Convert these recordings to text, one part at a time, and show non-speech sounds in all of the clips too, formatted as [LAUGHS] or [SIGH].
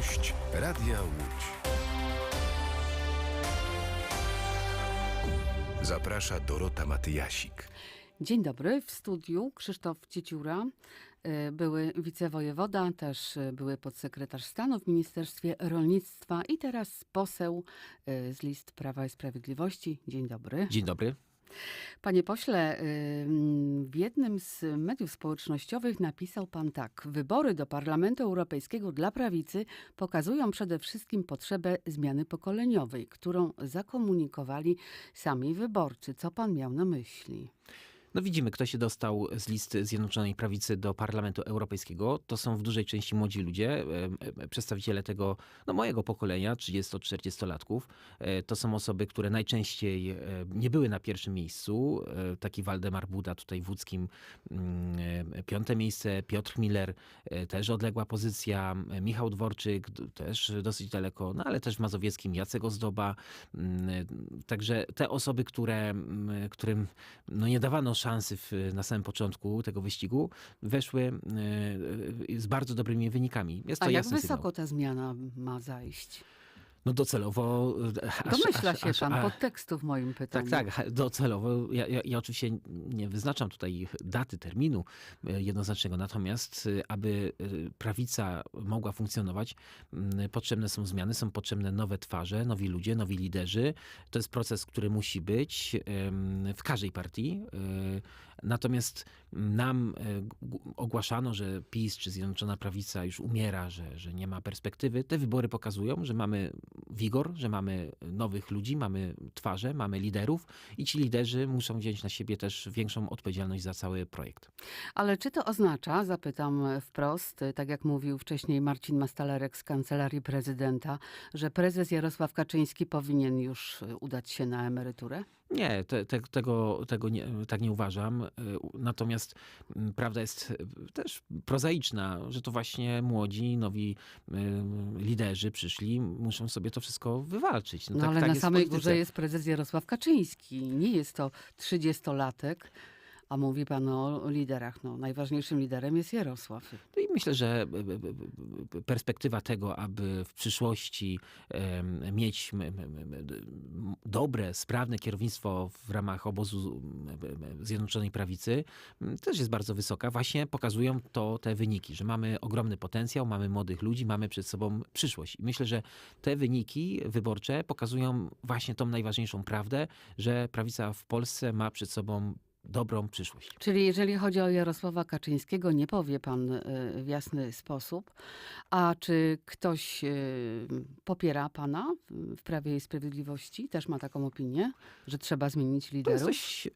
Gość Radia Łódź. Zaprasza Dorota Matyjasik. Dzień dobry, w studiu Krzysztof Cieciura, y, były wicewojewoda, też y, były podsekretarz stanu w Ministerstwie Rolnictwa i teraz poseł y, z list Prawa i Sprawiedliwości. Dzień dobry. Dzień dobry. Panie pośle, w jednym z mediów społecznościowych napisał pan tak. Wybory do Parlamentu Europejskiego dla prawicy pokazują przede wszystkim potrzebę zmiany pokoleniowej, którą zakomunikowali sami wyborcy. Co pan miał na myśli? No widzimy, kto się dostał z listy Zjednoczonej Prawicy do Parlamentu Europejskiego. To są w dużej części młodzi ludzie, przedstawiciele tego, no mojego pokolenia, 30-40-latków. E, To są osoby, które najczęściej e, nie były na pierwszym miejscu. E, Taki Waldemar Buda tutaj w łódzkim mm, piąte miejsce, Piotr Miller też odległa pozycja, Michał Dworczyk też dosyć daleko, no ale też w Mazowieckim Jacek Ozdoba. Mm, Także te osoby, które, mm, którym no nie dawano szansy w, na samym początku tego wyścigu, weszły e, z bardzo dobrymi wynikami. Jest to A jak wysoko sygnał. ta zmiana ma zajść? No docelowo... e, aż- Domyśla aż- się aż- pan a- podtekstu w moim pytaniu. tak, tak, docelowo. Ja, ja, ja oczywiście nie wyznaczam tutaj daty, terminu e, jednoznacznego, natomiast e, aby prawica mogła funkcjonować, m, potrzebne są zmiany, są potrzebne nowe twarze, nowi ludzie, nowi liderzy. To jest proces, który musi być w każdej partii. Natomiast nam ogłaszano, że PiS czy Zjednoczona Prawica już umiera, że, że nie ma perspektywy. Te wybory pokazują, że mamy wigor, że mamy nowych ludzi, mamy twarze, mamy liderów i ci liderzy muszą wziąć na siebie też większą odpowiedzialność za cały projekt. Ale czy to oznacza, zapytam wprost, tak jak mówił wcześniej Marcin Mastalerek z Kancelarii Prezydenta, że prezes Jarosław Kaczyński powinien już udać się na emeryturę? Nie, te, te, tego, tego nie, tak nie uważam. Y, Natomiast prawda jest y, też prozaiczna, że to właśnie młodzi, nowi y, liderzy przyszli, muszą sobie to wszystko wywalczyć. No, tak- ale tak na samej górze jest prezes Jarosław Kaczyński. Nie jest to trzydziestolatek, a mówi pan o liderach. No, najważniejszym liderem jest Jarosław. No i myślę, że b- b- b- perspektywa tego, aby w przyszłości mieć dobre, sprawne kierownictwo w ramach obozu Zjednoczonej Prawicy też jest bardzo wysoka. Właśnie pokazują to te wyniki, że mamy ogromny potencjał, mamy młodych ludzi, mamy przed sobą przyszłość. I myślę, że te wyniki wyborcze pokazują właśnie tą najważniejszą prawdę, że prawica w Polsce ma przed sobą dobrą przyszłość. Czyli jeżeli chodzi o Jarosława Kaczyńskiego, nie powie pan y, w jasny sposób. A czy ktoś y, popiera pana w Prawie i Sprawiedliwości? Też ma taką opinię, że trzeba zmienić To jest liderów? dość, e,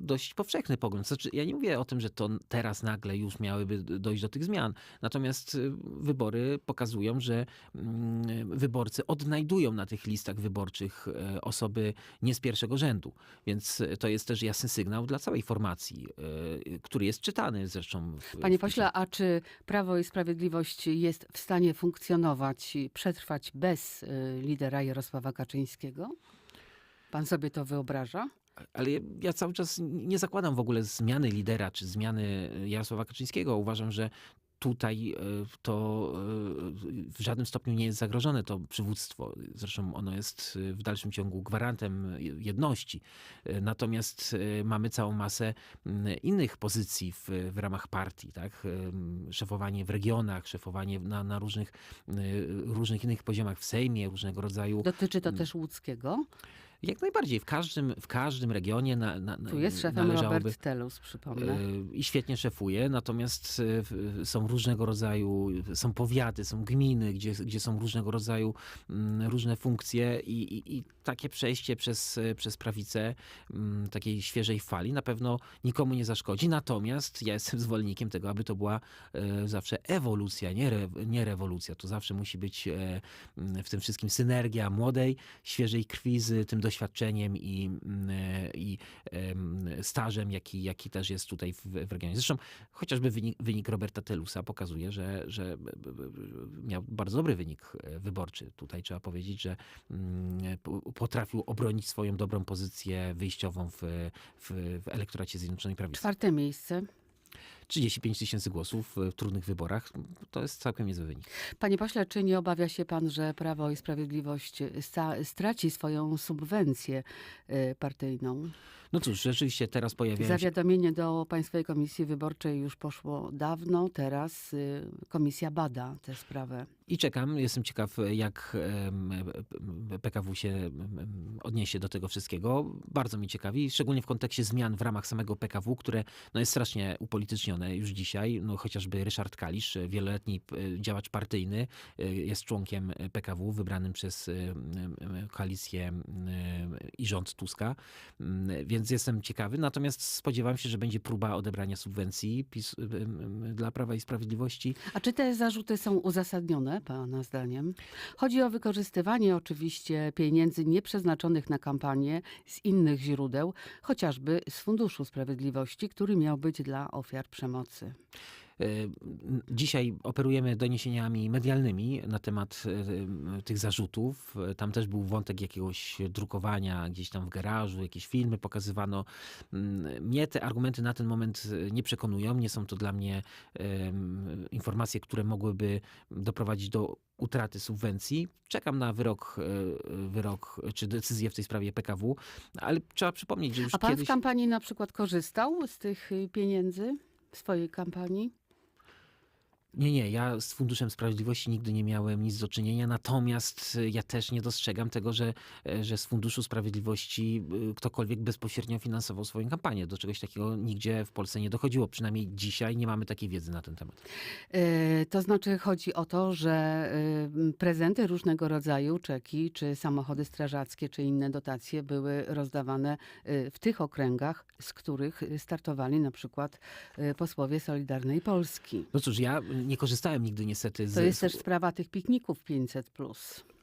dość powszechny pogląd. Znaczy, ja nie mówię o tym, że to teraz nagle już miałyby dojść do tych zmian. Natomiast wybory pokazują, że mm, wyborcy odnajdują na tych listach wyborczych osoby nie z pierwszego rzędu. Więc to jest też jasny sygnał dla całej formacji, e, który jest czytany zresztą. W, Panie w pośle, a czy Prawo i Sprawiedliwość jest w stanie funkcjonować i przetrwać bez y, lidera Jarosława Kaczyńskiego? Pan sobie to wyobraża? Ale ja- ja cały czas nie zakładam w ogóle zmiany lidera czy zmiany Jarosława Kaczyńskiego. Uważam, że tutaj e, to e, w żadnym stopniu nie jest zagrożone to przywództwo. Zresztą ono jest e, w dalszym ciągu gwarantem jedności. Natomiast mamy całą masę innych pozycji w, w ramach partii. Tak? Szefowanie w regionach, szefowanie na, na różnych, różnych innych poziomach w Sejmie, różnego rodzaju Dotyczy to też Łódzkiego? Jak najbardziej. W każdym, w każdym regionie na, na, Tu jest szefem należałoby... Robert Telus, przypomnę. E, I świetnie szefuje, natomiast e, są różnego rodzaju, są powiaty, są gminy, gdzie, gdzie są różnego rodzaju mm, różne funkcje i, i, i takie przejście przez, e, przez prawicę mm, takiej świeżej fali na pewno nikomu nie zaszkodzi. Natomiast ja jestem [LAUGHS] zwolennikiem tego, aby to była zawsze ewolucja, nie, re, nie rewolucja. To zawsze musi być w tym wszystkim synergia młodej, świeżej krwi z tym doświadczeniem i, mm, e, i em, stażem, jaki, jaki też jest tutaj w, w regionie. Zresztą chociażby wynik, wynik Roberta Telusa pokazuje, że, że b- miał bardzo dobry wynik e, wyborczy. Tutaj trzeba powiedzieć, że mm, po- potrafił obronić swoją dobrą pozycję wyjściową w, w, w elektoracie Zjednoczonej Prawicy. Czwarte miejsce. 35 tysięcy głosów w trudnych wyborach. To jest całkiem niezły wynik. Panie pośle, czy nie obawia się pan, że Prawo i Sprawiedliwość sta- straci swoją subwencję y, partyjną? No cóż, rzeczywiście teraz pojawiają się Zawiadomienie do Państwowej Komisji Wyborczej już poszło dawno, teraz y, komisja bada tę sprawę. I czekam, jestem ciekaw, jak PKW się odniesie do tego wszystkiego. Bardzo mnie ciekawi, szczególnie w kontekście zmian w ramach samego PKW, które no, jest strasznie upolitycznione już dzisiaj. No, chociażby Ryszard Kalisz, wieloletni działacz partyjny, y, jest członkiem PKW, wybranym przez y, koalicję i rząd Tuska. Więc jestem ciekawy. Natomiast spodziewam się, że będzie próba odebrania subwencji dla Prawa i Sprawiedliwości. A czy te zarzuty są uzasadnione, Pana zdaniem? Chodzi o wykorzystywanie oczywiście pieniędzy nieprzeznaczonych na kampanię z innych źródeł, chociażby z Funduszu Sprawiedliwości, który miał być dla ofiar przemocy. E, Dzisiaj operujemy doniesieniami medialnymi na temat e, tych zarzutów. E, Tam też był wątek jakiegoś drukowania gdzieś tam w garażu, jakieś filmy pokazywano. Mm, Mnie te argumenty na ten moment e, nie przekonują. Nie są to dla mnie informacje, które mogłyby doprowadzić do utraty subwencji. Czekam na wyrok, e, wyrok czy decyzję w tej sprawie PKW, ale trzeba przypomnieć, że już A pan kiedyś... w kampanii na przykład korzystał z tych y, pieniędzy swojej kampanii? Nie, nie, ja z Funduszem Sprawiedliwości nigdy nie miałem nic do czynienia, natomiast y, ja też nie dostrzegam tego, że, e, że z Funduszu Sprawiedliwości y, ktokolwiek bezpośrednio finansował swoją kampanię. Do czegoś takiego nigdzie w Polsce nie dochodziło. Przynajmniej dzisiaj nie mamy takiej wiedzy na ten temat. E, To znaczy chodzi o to, że prezenty różnego rodzaju, czeki, czy samochody strażackie, czy inne dotacje były rozdawane w tych okręgach, z których startowali na przykład posłowie Solidarnej Polski. No cóż, ja nie korzystałem nigdy niestety z... To jest też sprawa tych pikników 500.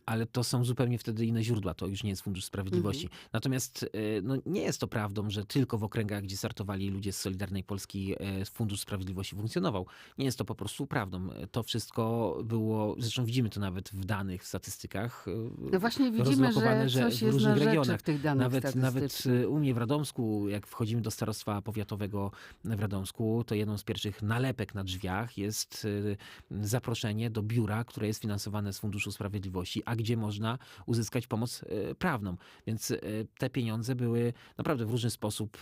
ale to są zupełnie wtedy inne źródła, to już nie jest Fundusz Sprawiedliwości. Mhm. Natomiast e, no, nie jest to prawdą, że tylko w okręgach, gdzie startowali ludzie z Solidarnej Polski, e, Fundusz Sprawiedliwości funkcjonował. Nie jest to po prostu prawdą. To wszystko było, zresztą widzimy to nawet w danych, w statystykach. e, No właśnie widzimy, rozlokowane, że coś w jest różnych na regionach. tych danych Nawet, nawet u mnie w Radomsku, jak wchodzimy do starostwa powiatowego w Radomsku, to jedną z pierwszych nalepek na drzwiach jest zaproszenie do biura, które jest finansowane z Funduszu Sprawiedliwości, a gdzie można uzyskać pomoc e, prawną. Więc e, te pieniądze były naprawdę w różny sposób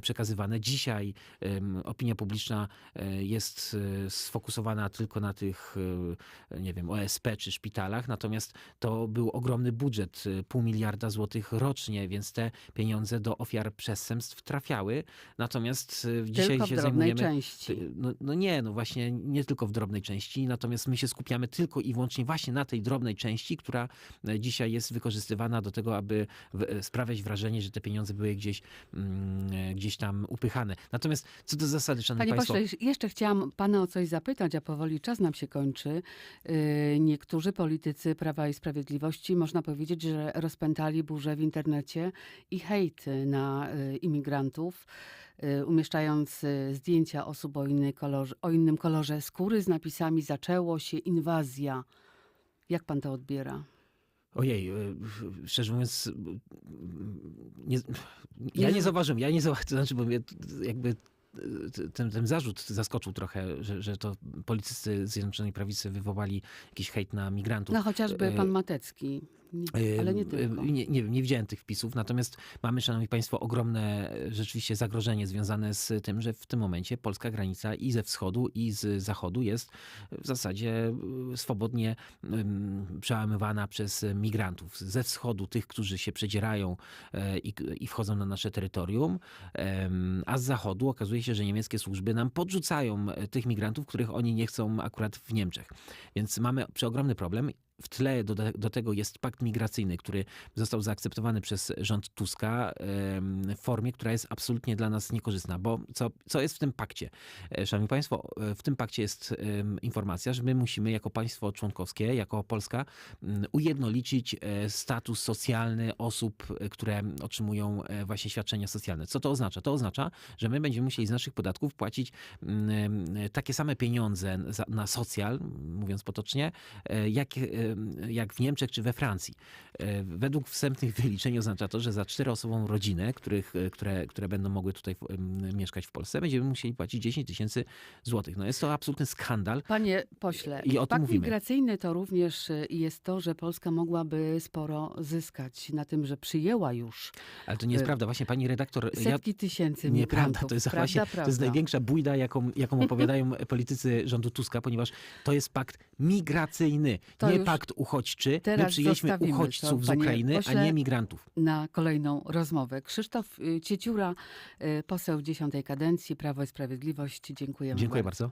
przekazywane. Dzisiaj opinia publiczna e, jest sfokusowana tylko na tych, nie wiem, OSP czy szpitalach, natomiast to był ogromny budżet, pół miliarda złotych rocznie, więc te pieniądze do ofiar przestępstw trafiały. Natomiast dzisiaj Tylko w się drobnej zajmujemy części. no, no nie, no właśnie nie tylko w drobnej części, natomiast my się skupiamy tylko i wyłącznie właśnie na tej drobnej części, która e, dzisiaj jest wykorzystywana do tego, aby e, sprawiać wrażenie, że te pieniądze były gdzieś, mm, e, gdzieś tam upychane. Natomiast co do zasady, szanowni Panie państwo, pośle, jeż- jeszcze chciałam pana o coś zapytać, a powoli czas nam się kończy. Yy, Niektórzy politycy Prawa i Sprawiedliwości, można powiedzieć, że rozpętali burzę w internecie i hejt na y, imigrantów, y, umieszczając y, zdjęcia osób o, innej kolorze, o innym kolorze skóry z napisami zaczęło się inwazja. Jak pan to odbiera? Ojej, e, szczerze mówiąc, e, nie, ja nie zauważyłem, ja nie zauważyłem, to znaczy, bo mnie jakby e, ten, ten zarzut zaskoczył trochę, że, że to politycy Zjednoczonej Prawicy wywołali jakiś hejt na migrantów. No chociażby pan Matecki, Nie- ale nie tylko. Nie, nie nie widziałem tych wpisów, natomiast mamy, szanowni państwo, ogromne e, rzeczywiście zagrożenie związane z tym, że w tym momencie polska granica i ze wschodu, i z zachodu jest w zasadzie e, swobodnie przełamywana przez migrantów. Ze wschodu tych, którzy się przedzierają e, i, i wchodzą na nasze terytorium, a z zachodu okazuje się, że niemieckie służby nam podrzucają e, tych migrantów, których oni nie chcą akurat w Niemczech. Więc mamy przeogromny problem. W tle do, do tego jest pakt migracyjny, który został zaakceptowany przez rząd Tuska w formie, która jest absolutnie dla nas niekorzystna. Bo co, co jest w tym pakcie? E, Szanowni Państwo, e, w tym pakcie jest informacja, że my musimy jako państwo członkowskie, jako Polska m, ujednolicić e, status socjalny osób, które otrzymują właśnie świadczenia socjalne. Co to oznacza? To oznacza, że my będziemy musieli z naszych podatków płacić mm, takie same pieniądze na socjal, mówiąc potocznie, jak jak w Niemczech czy we Francji. E, Według wstępnych wyliczeń oznacza to, że za czteroosobową rodzinę, których, e, które, które będą mogły tutaj mieszkać w Polsce, będziemy musieli płacić 10 tysięcy złotych. No jest to absolutny skandal. Panie pośle, I o pakt mówimy. migracyjny to również y, jest to, że Polska mogłaby sporo zyskać na tym, że przyjęła już Ale to nie jest E, prawda. Właśnie pani redaktor, ja setki tysięcy Nieprawda, to jest prawda, właśnie prawda. to jest największa bójda, jaką, jaką [LAUGHS] opowiadają politycy rządu Tuska, ponieważ to jest pakt migracyjny, To nie już pakt uchodźczy. My teraz przyjęliśmy zostawimy uchodźców to, z Ukrainy, a nie migrantów. na kolejną rozmowę. Krzysztof y, Cieciura, y, poseł dziesiątej kadencji, Prawo i Sprawiedliwość. Dziękujemy Dziękuję bardzo.